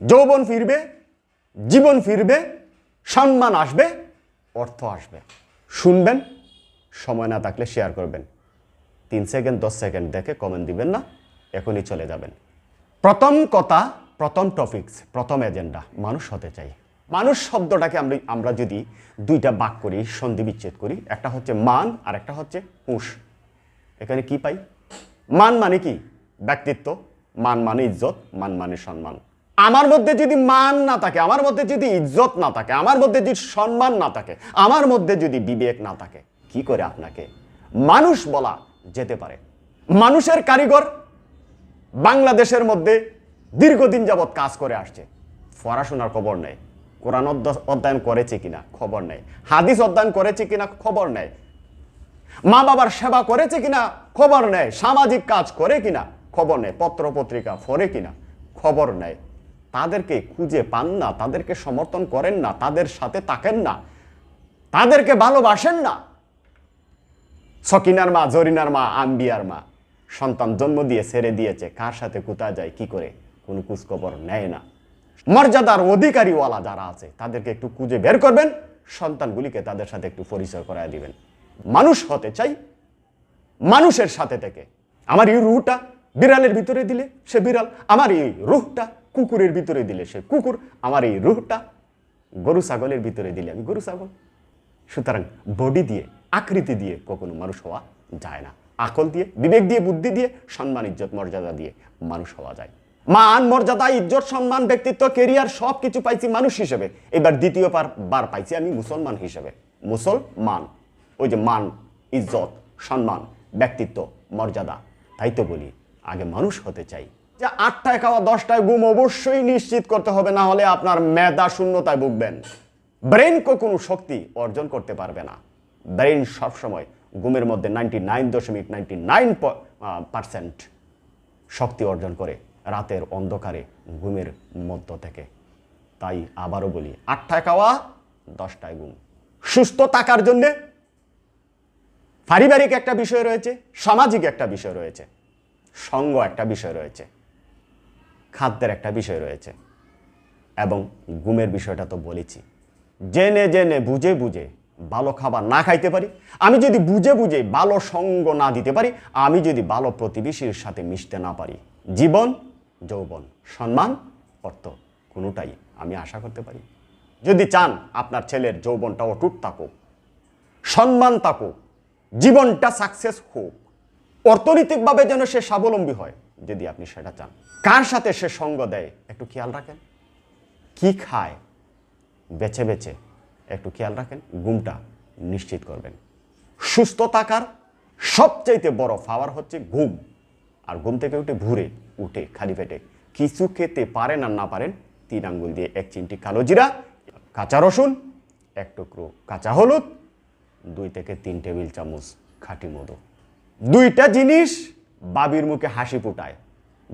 যৌবন ফিরবে, জীবন ফিরবে, সম্মান আসবে, অর্থ আসবে। শুনবেন, সময় না থাকলে শেয়ার করবেন। তিন সেকেন্ড দশ সেকেন্ড দেখে কমেন্ট দিবেন না, এখনই চলে যাবেন। প্রথম কথা, প্রথম টপিকস প্রথম এজেন্ডা মানুষ হতে চাই। মানুষ শব্দটাকে আমরা আমরা যদি দুইটা বাক করি, সন্ধি বিচ্ছেদ করি, একটা হচ্ছে মান, আর একটা হচ্ছে হুঁশ এখানে কি পাই? মান মানে কি? ব্যক্তিত্ব। মান মানে ইজ্জত, মান মানে সম্মান। আমার মধ্যে যদি মান না থাকে, আমার মধ্যে যদি ইজ্জত না থাকে, আমার মধ্যে যদি সম্মান না থাকে, আমার মধ্যে যদি বিবেক না থাকে, কি করে আপনাকে? মানুষ বলা যেতে পারে। মানুষের কারিগর বাংলাদেশের মধ্যে দীর্ঘদিন যাবৎ কাজ করে আসছে। পড়াশোনার খবর নেই। কোরআন অধ্য- অধ্যয়ন করেছে কিনা খবর নেই। হাদিস অধ্যয়ন করেছে কিনা খবর নেই। মা বাবার সেবা করেছে কিনা খবর নেই। সামাজিক কাজ করে কিনা খবর নেই। পত্র পত্রিকা পড়ে কিনা খবর নেই। তাদেরকে খুঁজে পান না, তাদেরকে সমর্থন করেন না, তাদের সাথে তাকেন না, তাদেরকে ভালোবাসেন না। সকিনার মা, জরিনার মা, আম্বিয়ার মা, সন্তান জন্ম দিয়ে ছেড়ে দিয়েছে, কার সাথে কোথায় যায়, কি করে, কোনো খোঁজখবর নেয় না। মর্যাদার অধিকারীওয়ালা যারা আছে, তাদেরকে একটু খুঁজে বের করবেন, সন্তানগুলিকে তাদের সাথে একটু পরিচয় করায় দিবেন। মানুষ হতে চাই, মানুষের সাথে থেকে। আমার এই রুহটা বিড়ালের ভিতরে দিলে সে বিড়াল, আমার এই রুহটা কুকুরের ভিতরে দিলে সে কুকুর, আমার এই রুহটা গরু ছাগলের ভিতরে দিলে আমি গরু ছাগল। সুতরাং বডি দিয়ে, আকৃতি দিয়ে কখনো মানুষ হওয়া যায় না। আকল দিয়ে, বিবেক দিয়ে, বুদ্ধি দিয়ে, সম্মান, ইজ্জত, মর্যাদা দিয়ে মানুষ হওয়া যায়। মান, মর্যাদা, ইজ্জত, সম্মান, ব্যক্তিত্ব কেরিয়ার সব কিছু পাইছি মানুষ হিসেবে। এবার দ্বিতীয় বার বার পাইছি আমি মুসলমান হিসেবে। মুসলমান, ওই যে মান, ইজ্জত, সম্মান, ব্যক্তিত্ব, মর্যাদা, তাই তো বলি। আগে মানুষ হতে চাই। যে আটটায় খাওয়া, দশটায় ঘুম অবশ্যই নিশ্চিত করতে হবে, না হলে আপনার মেধা শূন্যতায় ভুগবেন। ব্রেন কোনো শক্তি অর্জন করতে পারবে না। ব্রেন সবসময় ঘুমের মধ্যে নাইনটি নাইন দশমিক নাইনটি নাইন পার্সেন্ট শক্তি অর্জন করে রাতের অন্ধকারে ঘুমের মধ্য থেকে। তাই আবারও বলি, আটটায় খাওয়া, দশটায় ঘুম। সুস্থ থাকার জন্যে পারিবারিক একটা বিষয় রয়েছে, সামাজিক একটা বিষয় রয়েছে, সঙ্গ একটা বিষয় রয়েছে। খাদ্যের একটা বিষয় রয়েছে। এবং গুমের বিষয়টা তো বলেছি। জেনে জেনে, বুঝে বুঝে ভালো খাবার না খাইতে পারি। আমি যদি বুঝে বুঝে ভালো সঙ্গ না দিতে পারি, আমি যদি ভালো প্রতিবেশীর সাথে মিশতে না পারি, জীবন, যৌবন, সম্মান, অর্থ কোনোটাই আমি আশা করতে পারি। যদি চান আপনার ছেলের যৌবনটা অটুট থাকুক, সম্মান থাকুক, জীবনটা সাকসেস হোক, অর্থনৈতিকভাবে যেন সে স্বাবলম্বী হয় যদি আপনি সেটা চান। কার সাথে সে সঙ্গ দেয়, একটু খেয়াল রাখেন। কি খায়, বেছে বেছে একটু খেয়াল রাখেন, ঘুমটা নিশ্চিত করবেন। সুস্থ থাকার সবচাইতে বড় পাওয়ার হচ্ছে ঘুম। আর ঘুম থেকে উঠে ভুরে উঠে খালি পেটে কিছু খেতে পারেন আর না পারেন, তিন আঙ্গুল দিয়ে এক চিমটি কালো জিরা, কাঁচা রসুন, এক টুকরো কাঁচা হলুদ, দুই থেকে তিন টেবিল চামচ খাঁটি মধু। দুইটা জিনিস বাবির মুখে হাসি ফুটায়।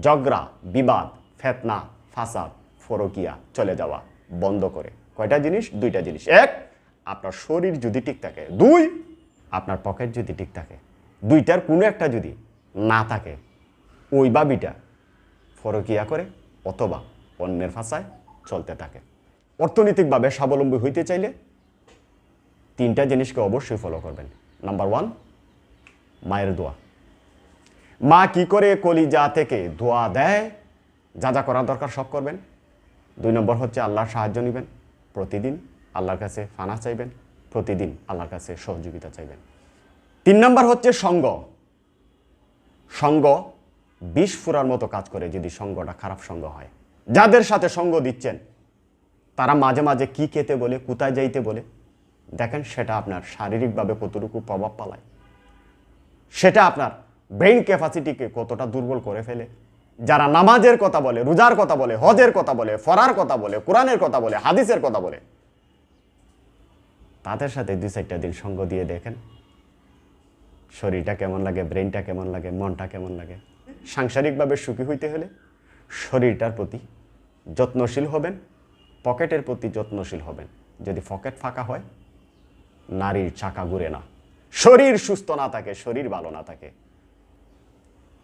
ঝগড়া, বিবাদ, ফেতনা, ফাসাদ, ফরকিয়া চলে যাওয়া বন্ধ করে। কয়টা জিনিস? দুইটা জিনিস। এক, আপনার শরীর যদি ঠিক থাকে। দুই, আপনার পকেট যদি ঠিক থাকে। দুইটার কোনো একটা যদি না থাকে, ওই বাবিটা ফরকিয়া করে অথবা অন্যের ভাষায় চলতে থাকে। অর্থনৈতিকভাবে স্বাবলম্বী হইতে চাইলে তিনটা জিনিসকে অবশ্যই ফলো করবেন। নাম্বার ওয়ান মায়ের দোয়া। মা কি করে কলিজা থেকে দোয়া দেয়? যা যা করার দরকার সব করবেন। দুই নম্বর হচ্ছে আল্লাহর সাহায্য নেবেন প্রতিদিন, আল্লাহর কাছে ফানা চাইবেন, প্রতিদিন আল্লাহর কাছে সহযোগিতা চাইবেন। তিন নম্বর হচ্ছে সঙ্গ। সঙ্গ বিষ ফুরার মতো কাজ করে যদি সঙ্গটা খারাপ সঙ্গ হয়। যাদের সাথে সঙ্গ দিচ্ছেন, তারা মাঝে মাঝে কি খেতে বলে, কোথায় যাইতে বলে, দেখেন সেটা আপনার শারীরিকভাবে কতটুকু প্রভাব পালায়। সেটা আপনার ব্রেইন ক্যাপাসিটিকে কতটা দুর্বল করে ফেলে? যারা নামাজের কথা বলে, রোজার কথা বলে, হজের কথা বলে, ফরার কথা বলে, কোরআনের কথা বলে, হাদিসের কথা বলে, তাদের সাথে দুই চারটা দিন সঙ্গ দিয়ে দেখেন, শরীরটা কেমন লাগে ব্রেনটা কেমন লাগে, মনটা কেমন লাগে। সাংসারিকভাবে সুখী হইতে হলে শরীরটার প্রতি যত্নশীল হবেন, পকেটের প্রতি যত্নশীল হবেন। যদি পকেট ফাঁকা হয়, নারীর চাকা ঘুরে না। শরীর সুস্থ না থাকে, শরীর ভালো না থাকে।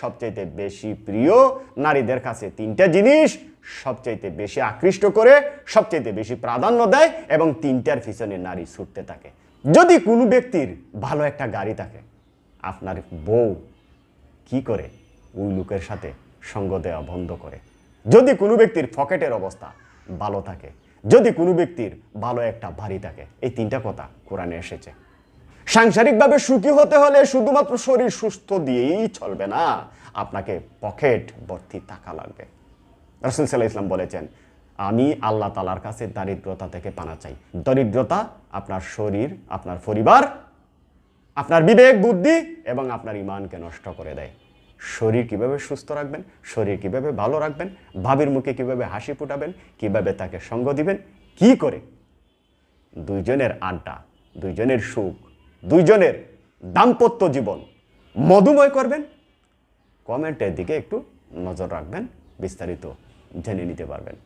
সবচাইতে বেশি প্রিয় নারীদের কাছে তিনটা জিনিস সবচাইতে বেশি আকৃষ্ট করে, সবচাইতে বেশি প্রাধান্য দেয় এবং তিনটার পিছনে নারী ছুটতে থাকে। যদি কোনো ব্যক্তির ভালো একটা গাড়ি থাকে, আপনার বউ কি করে ওই লোকের সাথে সঙ্গ দেওয়া বন্ধ করে? যদি কোনো ব্যক্তির পকেটের অবস্থা ভালো থাকে, যদি কোনো ব্যক্তির ভালো একটা বাড়ি থাকে, এই তিনটা কথা কোরআনে এসেছে। সাংসারিকভাবে সুখী হতে হলে শুধুমাত্র শরীর সুস্থ দিয়েই চলবে না, আপনাকে পকেট ভর্তি টাকা লাগবে। রসুল সাল্লাহ ইসলাম বলেছেন, আমি আল্লাহ তালার কাছে দারিদ্রতা থেকে পানা চাই। দরিদ্রতা আপনার শরীর, আপনার পরিবার, আপনার বিবেক, বুদ্ধি এবং আপনার ইমানকে নষ্ট করে দেয়। শরীর কীভাবে সুস্থ রাখবেন, শরীর কীভাবে ভালো রাখবেন, ভাবির মুখে কীভাবে হাসি ফুটাবেন, কীভাবে তাকে সঙ্গ দিবেন, কি করে? দুইজনের আড্ডা, দুইজনের সুখ দুইজনের দাম্পত্য জীবন। মধুময় করবেন কমেন্টের দিকে একটু নজর রাখবেন বিস্তারিত জেনে নিতে পারবেন।